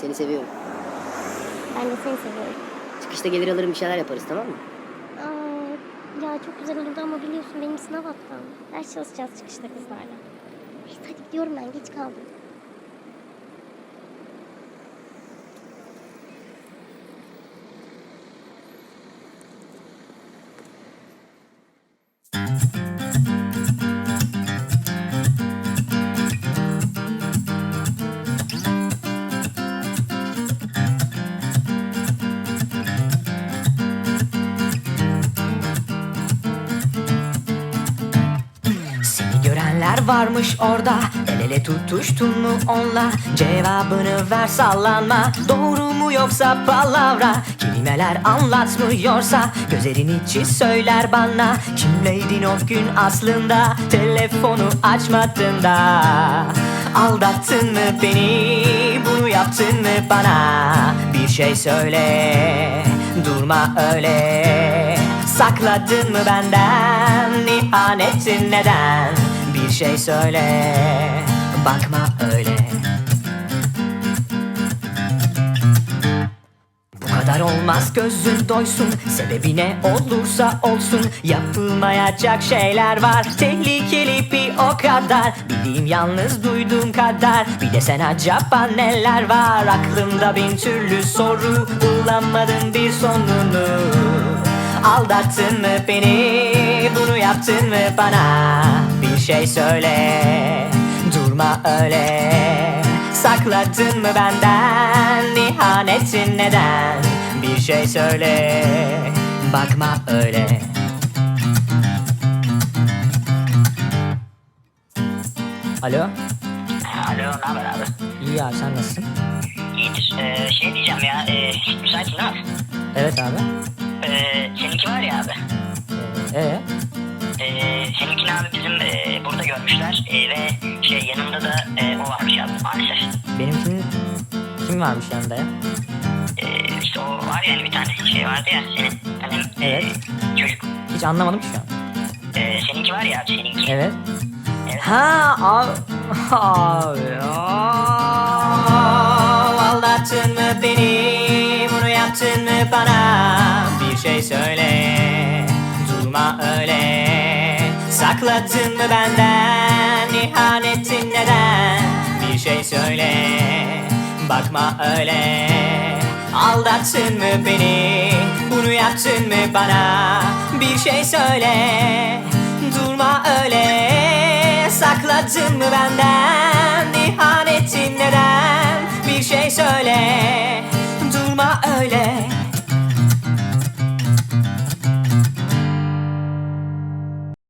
Seni seviyorum. Ben de seni seviyorum. Çıkışta gelir alırım bir şeyler yaparız tamam mı? Aa, ya çok güzel olurdu ama biliyorsun benim sınav haftam. Ders çalışacağız çıkışta kızlarla. Hadi gidiyorum ben geç kaldım. Görenler varmış orada? El ele tutuştun mu onla Cevabını ver sallanma. Doğru mu yoksa palavra? Kelimeler anlatmıyorsa Gözlerin içi söyler bana. Kimleydin o gün aslında? Telefonu açmadın da. Aldattın mı beni? Bunu yaptın mı bana? Bir şey söyle Durma öyle. Sakladın mı benden? İhanetin neden şey söyle. Bakma öyle. Bu kadar olmaz gözün doysun. Sebebi ne olursa olsun. Yapılmayacak şeyler var. Tehlikeli bir o kadar. Bildiğim yalnız duyduğum kadar. Bir de sen acaba neler var? Aklımda bin türlü soru. Bulamadım bir sonunu. Aldattın mı beni? Bunu yaptın mı bana şey söyle Durma öyle Sakladın mı benden ihanetin neden Bir şey söyle Bakma öyle Alo Alo, ne haber abi? İyi ya sen nasılsın? İyidir. Ee, şey diyeceğim ya, e, müsaitin değil mi? Evet abi Ee, seninki var ya abi. Ee, Ee, seninkini abi bizim e, görmüşler e, ve şey yanında da e, o varmış abi maalesef. benimkinin kim varmış yanında ya? Ee, işte o var ya hani bir tane şey vardı ya senin. Hani, Evet. E, çocuk. Hiç anlamadım şu an Ee, seninki var ya seninki. Evet Evet. Ha abi Abi Aldattın mı beni Bunu yaptın mı bana Bir şey söyle Durma öyle Sakladın mı benden? İhanetin neden? Bir şey söyle Bakma öyle. Aldattın mı beni? Bunu yaptın mı bana? Bir şey söyle Durma öyle. Sakladın mı benden? İhanetin neden? Bir şey söyle Durma öyle